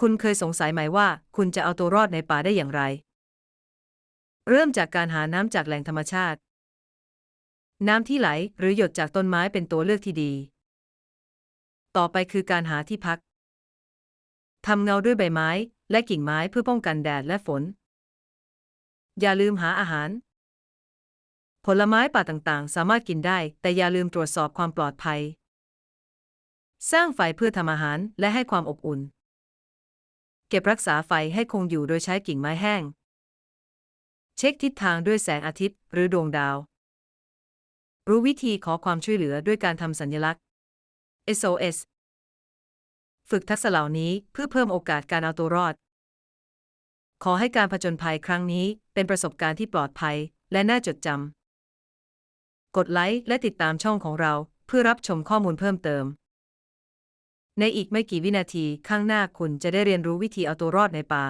คุณเคยสงสัยไหมว่า คุณจะเอาตัวรอดในป่าได้อย่างไร เริ่มจากการหาน้ำจากแหล่งธรรมชาติ น้ำที่ไหลหรือหยดจากต้นไม้เป็นตัวเลือกที่ดี ต่อไปคือการหาที่พักทำเงาด้วยใบไม้และกิ่งไม้เพื่อป้องกันแดดและฝน อย่าลืมหาอาหาร ผลไม้ป่าต่างๆ สามารถกินได้ แต่อย่าลืมตรวจสอบความปลอดภัย สร้างไฟเพื่อทำอาหารและให้ความอบอุ่น ก็บรักษาไฟให้คงอยู่โดยใช้กิ่งไม้แห้ง เช็คทิศทางด้วยแสงอาทิตย์ หรือดวงดาว รู้วิธีขอความช่วยเหลือด้วยการทำสัญลักษณ์ SOS ฝึกทักษะเหล่านี้เพื่อเพิ่มโอกาสการเอาตัวรอด ขอให้การผจญภัยครั้งนี้เป็นประสบการณ์ที่ปลอดภัยและน่าจดจำ กดไลค์และติดตามช่องของเราเพื่อรับชมข้อมูลเพิ่มเติม ในอีกไม่กี่วินาทีข้างหน้าคุณจะได้เรียนรู้วิธีเอาตัวรอดในป่า